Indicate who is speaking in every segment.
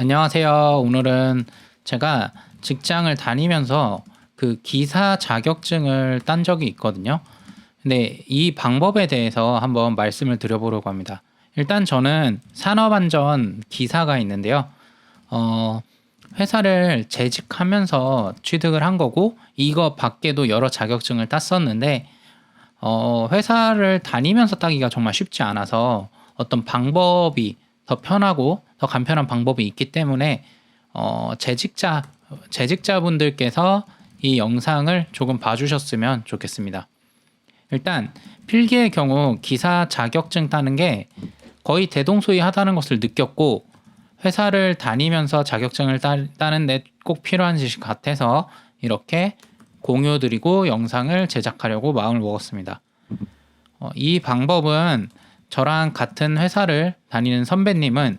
Speaker 1: 안녕하세요. 오늘은 제가 직장을 다니면서 그 기사 자격증을 딴 적이 있거든요. 근데 이 방법에 대해서 한번 말씀을 드려보려고 합니다. 일단 저는 산업안전 기사가 있는데요. 어, 회사를 재직하면서 취득을 한 거고 이거 밖에도 여러 자격증을 땄었는데 어, 회사를 다니면서 따기가 정말 쉽지 않아서 어떤 방법이 더 편하고 더 간편한 방법이 있기 때문에 어, 재직자 재직자분들께서 이 영상을 조금 봐주셨으면 좋겠습니다. 일단 필기의 경우 기사 자격증 따는 게 거의 대동소이하다는 것을 느꼈고 회사를 다니면서 자격증을 따, 따는데 꼭 필요한 지식 같아서 이렇게 공유드리고 영상을 제작하려고 마음을 먹었습니다. 어, 이 방법은 저랑 같은 회사를 다니는 선배님은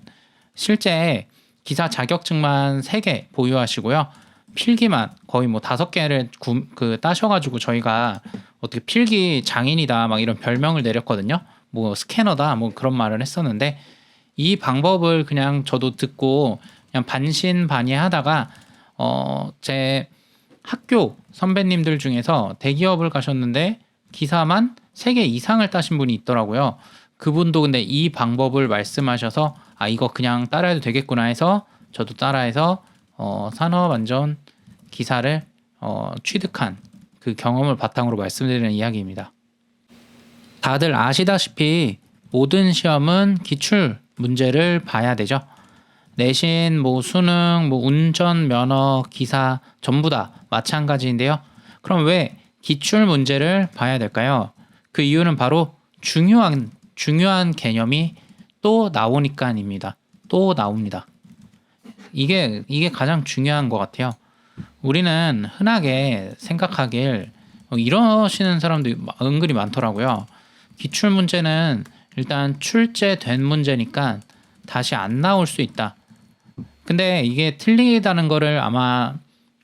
Speaker 1: 실제 기사 자격증만 3개 보유하시고요. 필기만 거의 뭐 다섯 개를 구, 그 따셔가지고 저희가 어떻게 필기 장인이다 막 이런 별명을 내렸거든요. 뭐 스캐너다 뭐 그런 말을 했었는데 이 방법을 그냥 저도 듣고 그냥 반신반의하다가 어 제 학교 선배님들 중에서 대기업을 가셨는데 기사만 3개 이상을 따신 분이 있더라고요. 그분도 근데 이 방법을 말씀하셔서 아 이거 그냥 따라해도 되겠구나 해서 저도 따라해서 어, 산업안전 기사를 어, 취득한 그 경험을 바탕으로 말씀드리는 이야기입니다. 다들 아시다시피 모든 시험은 기출 문제를 봐야 되죠. 내신, 뭐 수능, 뭐 운전 면허, 기사 전부 다 마찬가지인데요. 그럼 왜 기출 문제를 봐야 될까요? 그 이유는 바로 중요한 중요한 개념이 또 나오니까입니다. 또 나옵니다. 이게 이게 가장 중요한 것 같아요. 우리는 흔하게 생각하길 이러시는 사람들이 은근히 많더라고요. 기출 문제는 일단 출제된 문제니까 다시 안 나올 수 있다. 근데 이게 틀리다는 거를 아마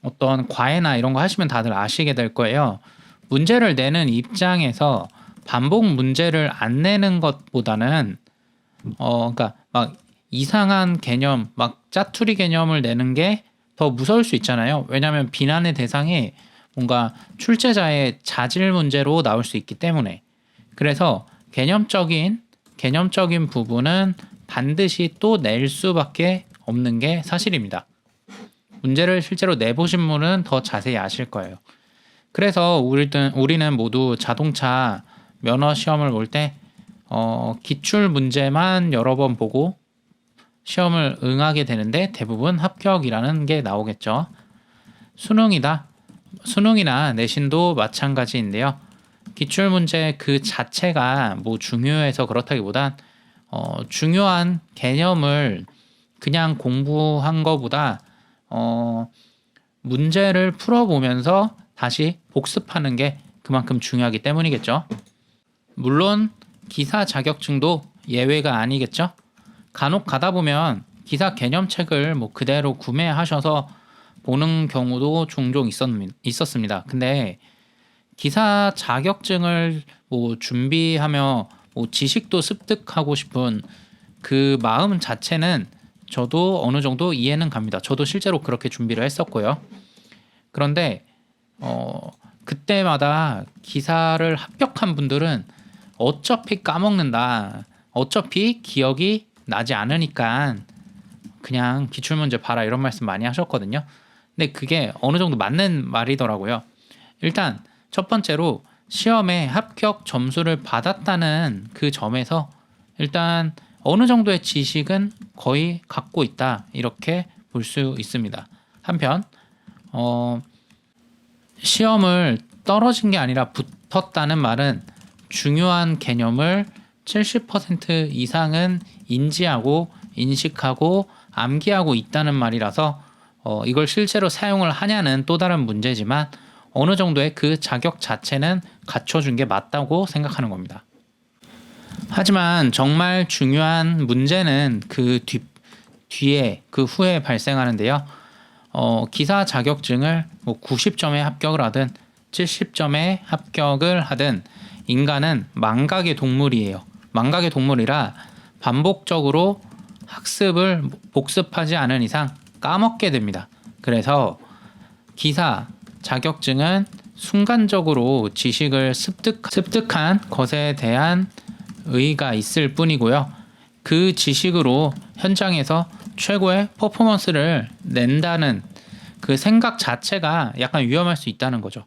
Speaker 1: 어떤 과외나 이런 거 하시면 다들 아시게 될 거예요. 문제를 내는 입장에서 반복 문제를 안 내는 것보다는 어 그러니까 막 이상한 개념 막 짜투리 개념을 내는 게 더 무서울 수 있잖아요. 왜냐하면 비난의 대상이 뭔가 출제자의 자질 문제로 나올 수 있기 때문에 그래서 개념적인 개념적인 부분은 반드시 또 낼 수밖에 없는 게 사실입니다. 문제를 실제로 내보신 분은 더 자세히 아실 거예요. 그래서 우리는, 우리는 모두 자동차 면허 시험을 볼 때 어, 기출 문제만 여러 번 보고 시험을 응하게 되는데 대부분 합격이라는 게 나오겠죠. 수능이다. 수능이나 내신도 마찬가지인데요. 기출 문제 그 자체가 뭐 중요해서 그렇다기보단 어, 중요한 개념을 그냥 공부한 것보다 어, 문제를 풀어보면서 다시 복습하는 게 그만큼 중요하기 때문이겠죠. 물론 기사 자격증도 예외가 아니겠죠. 간혹 가다 보면 기사 개념책을 뭐 그대로 구매하셔서 보는 경우도 종종 있었습니다. 근데 기사 자격증을 뭐 준비하며 뭐 지식도 습득하고 싶은 그 마음 자체는 저도 어느 정도 이해는 갑니다. 저도 실제로 그렇게 준비를 했었고요. 그런데 어 그때마다 기사를 합격한 분들은 어차피 까먹는다. 어차피 기억이 나지 않으니까 그냥 기출문제 봐라 이런 말씀 많이 하셨거든요. 근데 그게 어느 정도 맞는 말이더라고요. 일단 첫 번째로 시험에 합격 점수를 받았다는 그 점에서 일단 어느 정도의 지식은 거의 갖고 있다 이렇게 볼 수 있습니다. 한편 어, 시험을 떨어진 게 아니라 붙었다는 말은 중요한 개념을 70% 이상은 인지하고 인식하고 암기하고 있다는 말이라서 어, 이걸 실제로 사용을 하냐는 또 다른 문제지만 어느 정도의 그 자격 자체는 갖춰준 게 맞다고 생각하는 겁니다. 하지만 정말 중요한 문제는 그 뒤, 뒤에 그 후에 발생하는데요. 어, 기사 자격증을 뭐 90점에 합격을 하든 70점에 합격을 하든 인간은 망각의 동물이에요. 망각의 동물이라 반복적으로 학습을 복습하지 않은 이상 까먹게 됩니다. 그래서 기사 자격증은 순간적으로 지식을 습득, 습득한 것에 대한 의의가 있을 뿐이고요. 그 지식으로 현장에서 최고의 퍼포먼스를 낸다는 그 생각 자체가 약간 위험할 수 있다는 거죠.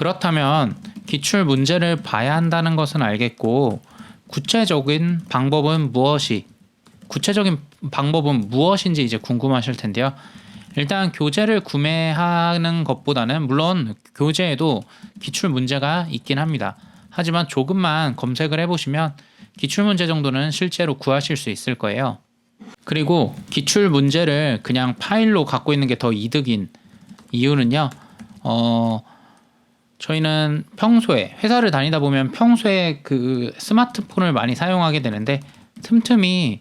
Speaker 1: 그렇다면 기출 문제를 봐야 한다는 것은 알겠고 구체적인 방법은 무엇이 구체적인 방법은 무엇인지 이제 궁금하실 텐데요. 일단 교재를 구매하는 것보다는 물론 교재에도 기출 문제가 있긴 합니다. 하지만 조금만 검색을 해보시면 기출 문제 정도는 실제로 구하실 수 있을 거예요. 그리고 기출 문제를 그냥 파일로 갖고 있는 게 더 이득인 이유는요. 어, 저희는 평소에 회사를 다니다 보면 평소에 그 스마트폰을 많이 사용하게 되는데 틈틈이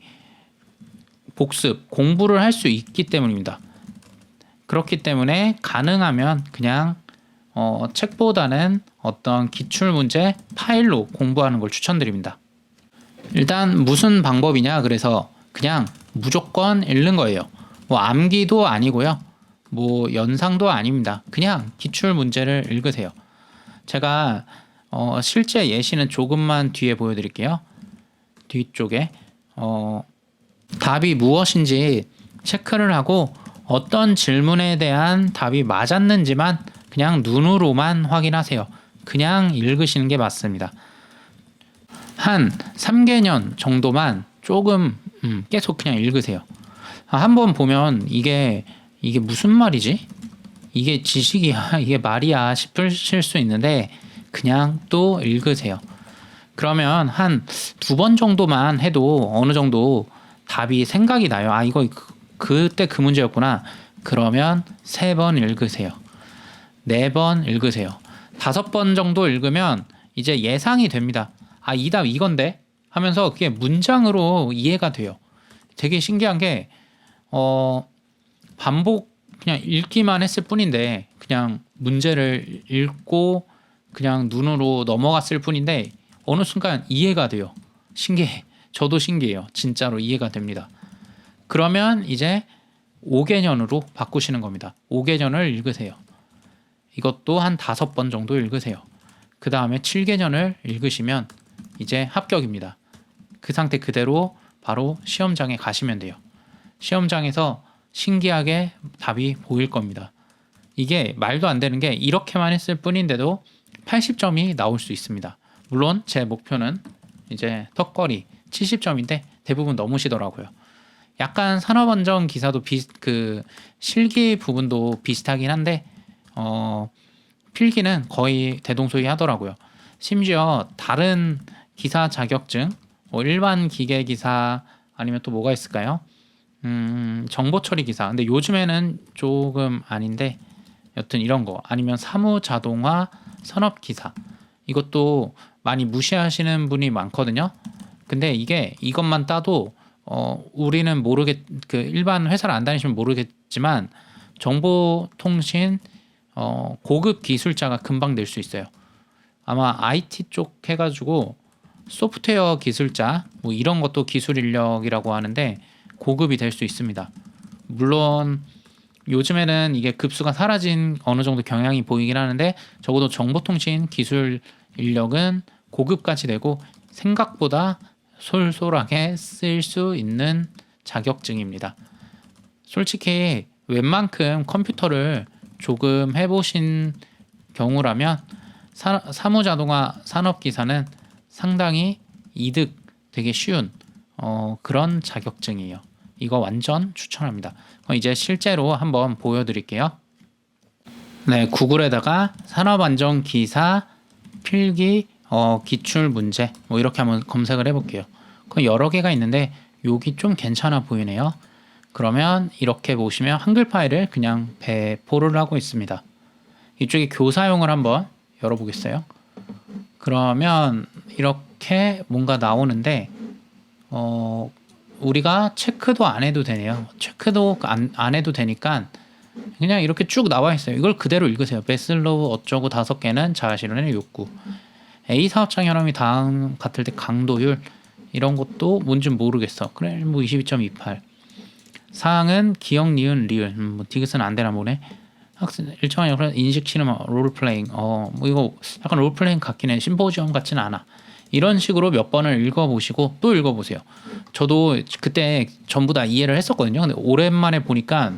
Speaker 1: 복습, 공부를 할 수 있기 때문입니다. 그렇기 때문에 가능하면 그냥 어, 책보다는 어떤 기출 문제 파일로 공부하는 걸 추천드립니다. 일단 무슨 방법이냐 그래서 그냥 무조건 읽는 거예요. 뭐 암기도 아니고요. 뭐 연상도 아닙니다. 그냥 기출 문제를 읽으세요. 제가 어, 실제 예시는 조금만 뒤에 보여드릴게요. 뒤쪽에 어, 답이 무엇인지 체크를 하고 어떤 질문에 대한 답이 맞았는지만 그냥 눈으로만 확인하세요. 그냥 읽으시는 게 맞습니다. 한 3개년 정도만 조금 음, 계속 그냥 읽으세요. 아, 한번 보면 이게 이게 무슨 말이지? 이게 지식이야, 이게 말이야 싶으실 수 있는데 그냥 또 읽으세요. 그러면 한 두 번 정도만 해도 어느 정도 답이 생각이 나요. 아 이거 그, 그때 그 문제였구나. 그러면 세 번 읽으세요. 네 번 읽으세요. 다섯 번 정도 읽으면 이제 예상이 됩니다. 아, 이 답 이건데 하면서 그게 문장으로 이해가 돼요. 되게 신기한 게 어, 반복 그냥 읽기만 했을 뿐인데 그냥 문제를 읽고 그냥 눈으로 넘어갔을 뿐인데 어느 순간 이해가 돼요. 신기해. 저도 신기해요. 진짜로 이해가 됩니다. 그러면 이제 5개년으로 바꾸시는 겁니다. 5개년을 읽으세요. 이것도 한 다섯 번 정도 읽으세요. 그 다음에 7개년을 읽으시면 이제 합격입니다. 그 상태 그대로 바로 시험장에 가시면 돼요. 시험장에서 신기하게 답이 보일 겁니다. 이게 말도 안 되는 게 이렇게만 했을 뿐인데도 80점이 나올 수 있습니다. 물론 제 목표는 이제 턱걸이 70점인데 대부분 넘으시더라고요. 약간 산업안전 기사도 비, 그 실기 부분도 비슷하긴 한데 어, 필기는 거의 대동소이 하더라고요. 심지어 다른 기사 자격증, 뭐 일반 기계 기사 아니면 또 뭐가 있을까요? 음, 정보 처리 기사. 근데 요즘에는 조금 아닌데 여튼 이런 거 아니면 사무 자동화 산업 기사. 이것도 많이 무시하시는 분이 많거든요. 근데 이게 이것만 따도 어 우리는 모르겠 그 일반 회사를 안 다니시면 모르겠지만 정보통신 어 고급 기술자가 금방 될수 있어요. 아마 IT 쪽 해가지고 소프트웨어 기술자 뭐 이런 것도 기술 인력이라고 하는데 고급이 될 수 있습니다. 물론 요즘에는 이게 급수가 사라진 어느 정도 경향이 보이긴 하는데 적어도 정보통신 기술 인력은 고급까지 되고 생각보다 솔솔하게 쓸 수 있는 자격증입니다. 솔직히 웬만큼 컴퓨터를 조금 해보신 경우라면 사, 사무자동화 산업기사는 상당히 이득 되게 쉬운 어, 그런 자격증이에요. 이거 완전 추천합니다. 이제 실제로 한번 보여드릴게요. 네, 구글에다가 산업안전 기사 필기 어, 기출 문제 뭐 이렇게 한번 검색을 해볼게요. 그 여러 개가 있는데 여기 좀 괜찮아 보이네요. 그러면 이렇게 보시면 한글 파일을 그냥 배포를 하고 있습니다. 이쪽에 교사용을 한번 열어보겠어요. 그러면 이렇게 뭔가 나오는데 어, 우리가 체크도 안 해도 되네요. 체크도 안, 안 해도 되니까 그냥 이렇게 쭉 나와 있어요. 이걸 그대로 읽으세요. 베슬로우 어쩌고 다섯 개는 자아실현의 욕구. A 사업장 혈압이 다음 같을 때 강도율 이런 것도 뭔지 모르겠어. 그래 뭐 22.28. 사항은 기억 니은 리을 음, 뭐 디귿은 안 되나 보네. 학생 일정한 역할 인식 치는 롤플레잉 어뭐 이거 약간 롤플레잉 같긴 해 심포지엄 같지는 않아 이런 식으로 몇 번을 읽어보시고 또 읽어보세요. 저도 그때 전부 다 이해를 했었거든요. 근데 오랜만에 보니까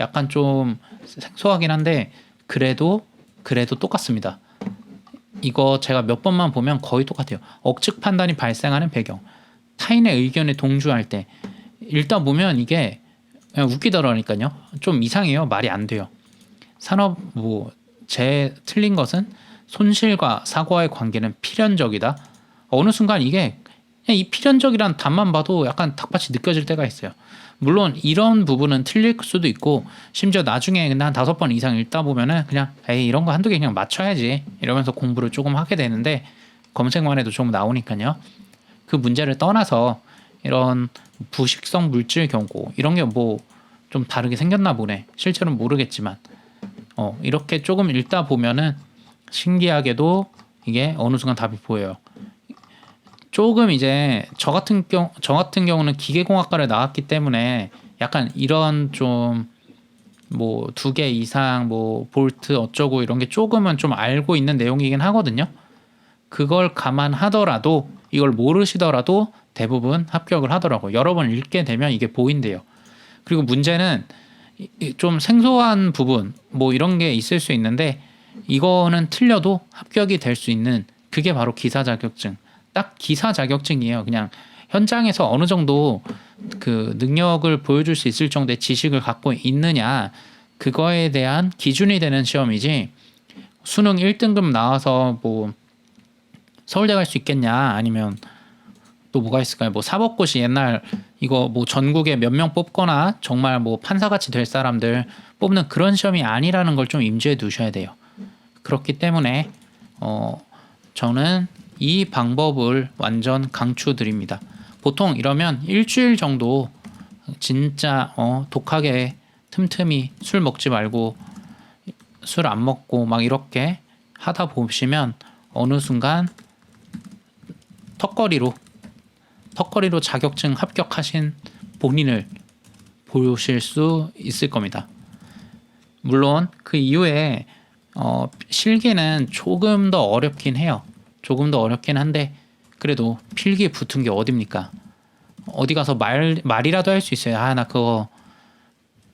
Speaker 1: 약간 좀 생소하긴 한데 그래도 그래도 똑같습니다. 이거 제가 몇 번만 보면 거의 똑같아요. 억측 판단이 발생하는 배경. 타인의 의견에 동조할 때. 읽다 보면 이게 웃기더라니까요. 좀 이상해요. 말이 안 돼요. 산업 뭐 제 틀린 것은 손실과 사고와의 관계는 필연적이다. 어느 순간 이게 이 필연적이란 단만 봐도 약간 닭밭이 느껴질 때가 있어요. 물론 이런 부분은 틀릴 수도 있고 심지어 나중에 한 다섯 번 이상 읽다 보면은 그냥 에이 이런 거 한두 개 그냥 맞춰야지 이러면서 공부를 조금 하게 되는데 검색만 해도 조금 나오니까요. 그 문제를 떠나서 이런 부식성 물질 경고 이런 게 뭐 좀 다르게 생겼나 보네. 실제로는 모르겠지만 어, 이렇게 조금 읽다 보면은 신기하게도 이게 어느 순간 답이 보여요. 조금 이제 저 같은 경우 저 같은 경우는 기계공학과를 나왔기 때문에 약간 이런 좀 뭐 두 개 이상 뭐 볼트 어쩌고 이런 게 조금은 좀 알고 있는 내용이긴 하거든요. 그걸 감안하더라도 이걸 모르시더라도 대부분 합격을 하더라고요. 여러 번 읽게 되면 이게 보인대요. 그리고 문제는 좀 생소한 부분 뭐 이런 게 있을 수 있는데 이거는 틀려도 합격이 될 수 있는 그게 바로 기사 자격증. 딱 기사 자격증이에요. 그냥 현장에서 어느 정도 그 능력을 보여줄 수 있을 정도의 지식을 갖고 있느냐 그거에 대한 기준이 되는 시험이지 수능 1등급 나와서 뭐 서울대 갈 수 있겠냐 아니면 또 뭐가 있을까요? 뭐 사법고시 옛날 이거 뭐 전국에 몇 명 뽑거나 정말 뭐 판사같이 될 사람들 뽑는 그런 시험이 아니라는 걸 좀 임주해 두셔야 돼요. 그렇기 때문에 어 저는 이 방법을 완전 강추드립니다. 보통 이러면 일주일 정도 진짜 어 독하게 틈틈이 술 먹지 말고 술 안 먹고 막 이렇게 하다 보시면 어느 순간 턱걸이로 턱걸이로 자격증 합격하신 본인을 보실 수 있을 겁니다. 물론 그 이후에 어, 실기는 조금 더 어렵긴 해요. 조금 더 어렵긴 한데 그래도 필기 붙은 게 어딥니까? 어디 가서 말 말이라도 할 수 있어요. 아 나 그거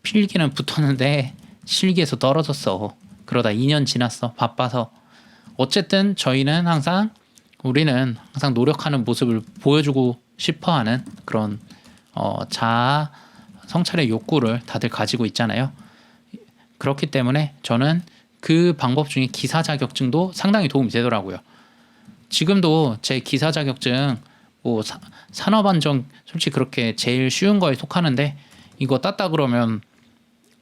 Speaker 1: 필기는 붙었는데 실기에서 떨어졌어. 그러다 2년 지났어. 바빠서. 어쨌든 저희는 항상 우리는 항상 노력하는 모습을 보여주고 싶어하는 그런 어, 자아 성찰의 욕구를 다들 가지고 있잖아요. 그렇기 때문에 저는 그 방법 중에 기사 자격증도 상당히 도움이 되더라고요. 지금도 제 기사 자격증 뭐 사- 산업 안전 솔직히 그렇게 제일 쉬운 거에 속하는데 이거 땄다 그러면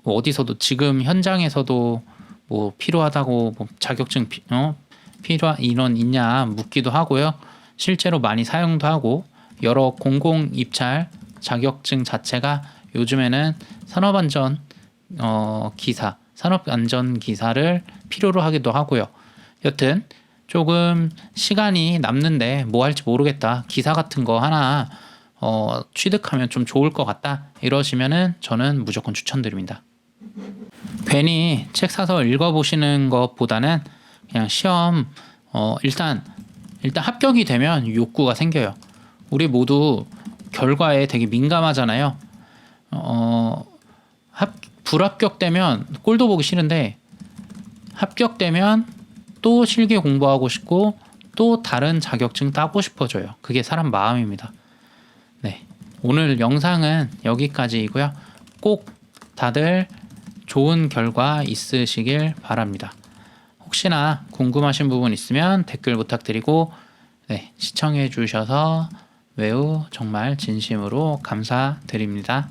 Speaker 1: 뭐 어디서도 지금 현장에서도 뭐 필요하다고 뭐 자격증 피, 어? 필요한 인원 있냐 묻기도 하고요. 실제로 많이 사용도 하고 여러 공공 입찰 자격증 자체가 요즘에는 산업 안전 어, 기사, 산업 안전 기사를 필요로 하기도 하고요. 여튼 조금 시간이 남는데 뭐 할지 모르겠다. 기사 같은 거 하나 어, 취득하면 좀 좋을 것 같다. 이러시면은 저는 무조건 추천드립니다. 괜히 책 사서 읽어보시는 것보다는 그냥 시험 어, 일단 일단 합격이 되면 욕구가 생겨요. 우리 모두 결과에 되게 민감하잖아요. 어, 합, 불합격되면 꼴도 보기 싫은데 합격되면 또 실기 공부하고 싶고 또 다른 자격증 따고 싶어져요. 그게 사람 마음입니다. 네. 오늘 영상은 여기까지이고요. 꼭 다들 좋은 결과 있으시길 바랍니다. 혹시나 궁금하신 부분 있으면 댓글 부탁드리고 네, 시청해 주셔서 매우 정말 진심으로 감사드립니다.